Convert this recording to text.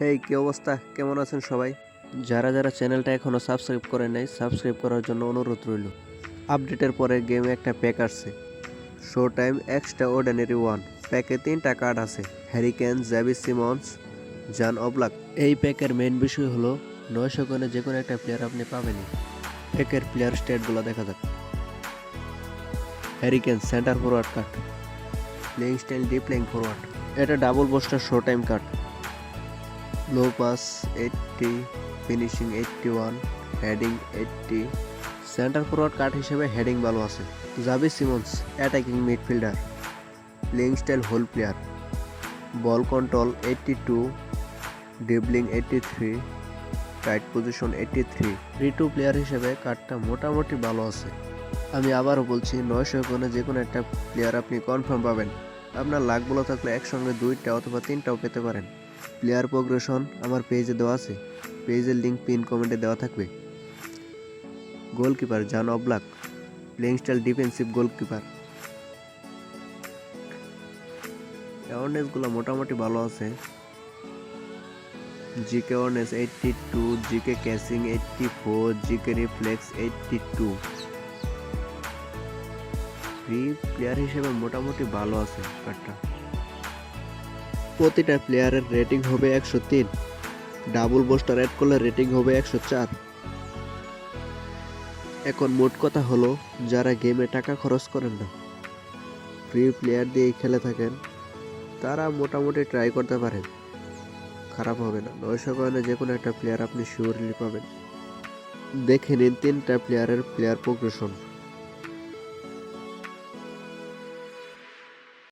হেই কি অবস্থা? কেমন আছেন সবাই? যারা যারা চ্যানেলটা এখনও সাবস্ক্রাইব করে নাই সাবস্ক্রাইব করার জন্য অনুরোধ রইল। আপডেটের পরে গেমে একটা প্যাক আসছে। Show time extraordinary one প্যাকে তিনটা কার্ড আছে। হ্যারিকেন জ্যাবি সিমন্স জান অবলাক এই প্যাকের মেন বিষয় হলো নয়শো কোণে যে কোনো একটা প্লেয়ার আপনি পাবেনই। প্যাকের প্লেয়ার স্টেটগুলো দেখা যাক। Harry Kane centre forward card playing style D playing forward এটা double booster show time card low pass eighty finishing eighty one heading eighty centre forward card হিসেবে হেডিং ভালো আছে। জাবি Simons attacking midfielder playing style hole player ball control eighty two dribbling eighty three tight position eighty three free to player হিসেবে কার্ডটা মোটামুটি ভালো আছে। আমি আবারও বলছি, নয়শো কোণে যে কোনো একটা প্লেয়ার আপনি কনফার্ম পাবেন। আপনার লাখগুলো থাকলে একসঙ্গে দুইটা অথবা তিনটাও পেতে পারেন। প্লেয়ার প্রোগ্রেশন আমার পেজে দেওয়া আছে। পেজের লিঙ্ক পিন কমেন্টে দেওয়া থাকবে। Goalkeeper Jan Oblak playing style defensive goalkeeper অ্যাওয়ারনেসগুলো মোটামুটি ভালো আছে। GK awareness eighty two GK casing eighty four GK reflex eighty two free player হিসেবে মোটামুটি ভালো আছে কার্ডটা প্রতিটা প্লেয়ারের রেটিং হবে একশো তিন। ডাবল বোস্টার অ্যাড করলে রেটিং হবে একশো চার। এখন মোট কথা হলো, যারা গেমে টাকা খরচ করেন না ফ্রি প্লেয়ার দিয়েই খেলে থাকেন, তারা মোটামুটি ট্রাই করতে পারেন। খারাপ হবে না। নয়শো কয়েনে যে কোনো একটা প্লেয়ার আপনি শিওরলি পাবেন। দেখে নিন তিনটা প্লেয়ারের প্লেয়ার প্রোগ্রেশন